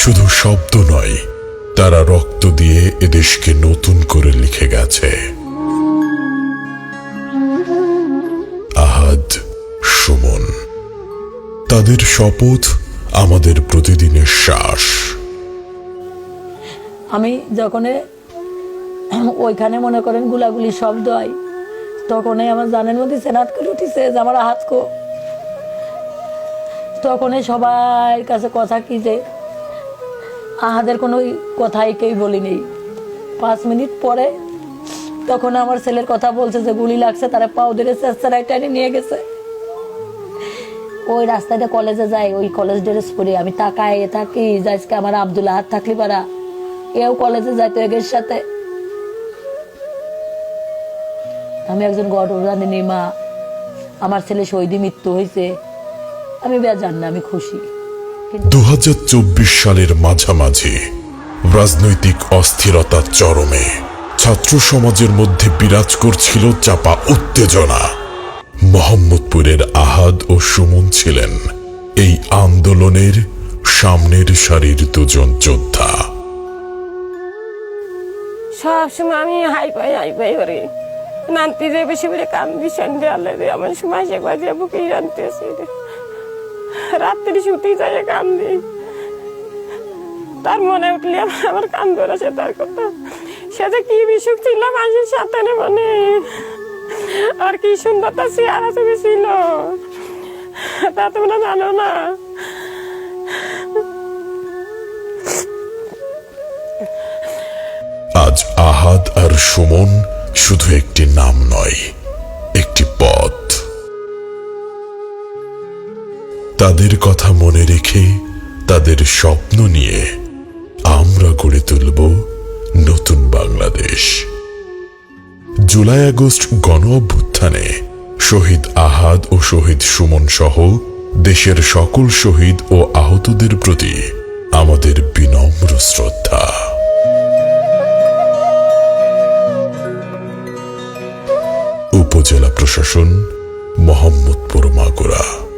শুধু শব্দ নয়, তারা রক্ত দিয়ে এদেশকে নতুন করে লিখে গেছে। আহাদ, সুমন, তাদের শপথ আমাদের প্রতিদিনের শ্বাস। আমি যখন ওইখানে মনে করেন গুলাগুলি শব্দ হয় তখনই আমার জানের মধ্যে সেনাত করে উঠিছে যে আমার হাত কো। তখনই সবার কাছে কথা কি যে আহাদের কোনো কথাই কেউ বলিনি। পাঁচ মিনিট পরে তখন আমার ছেলের কথা বলছে যে গুলি লাগছে, তারা পাও ধরে চেষ্টারাই টাইনে নিয়ে গেছে। ওই রাস্তাতে কলেজে যাই ওই কলেজ ড্রেস পরে আমি তাকায় থাকি আজকে আমার আবদুল্লাহ হাত থাকলি পারা। এও কলেজে যাইতো এগের সাথে। আমি একজন গর্ভধারিণী মা আমার ছেলে শহীদি মৃত্যু হয়েছে। আমি বেজান না, আমি খুশি। দু হাজার চব্বিশ সালের মাঝামাঝি, রাজনৈতিক অস্থিরতার চরমে, ছাত্র সমাজের মধ্যে বিরাজ করছিল চাপা উত্তেজনা। মোহাম্মদপুরের আহাদ ও সুমন ছিলেন এই আন্দোলনের সামনের সারির দুজন যোদ্ধা। সবসময় আমি হাই পাই হাই পাই করে নানতি যে বেশি করে সন্ধ্যে আলে রে, আমার সময় সে বুকেই রাত্রি শুতে যায় কান্দি। তার মনে উঠলে আমার- কান ধরেছে তার কথা। সে যে কি বিসুখ ছিল মাসের সাথে মনে। আর কি সুন্দর তার চেয়ারা ছবি ছিল। তা তোমরা জানো না। আজ আহাদ আর সুমন শুধু একটি নাম নয়, একটি পথ। তাদের কথা মনে রেখে তাদের স্বপ্ন নিয়ে আমরা গড়ে তুলব নতুন বাংলাদেশ। জুলাই আগস্ট গণ অভ্যুত্থানে শহীদ আহাদ ও শহীদ সুমন সহ দেশের সকল শহীদ ও আহতদের প্রতি আমাদের বিনম্র শ্রদ্ধা। উপজেলা প্রশাসন, মোহাম্মদপুর মাগুরা।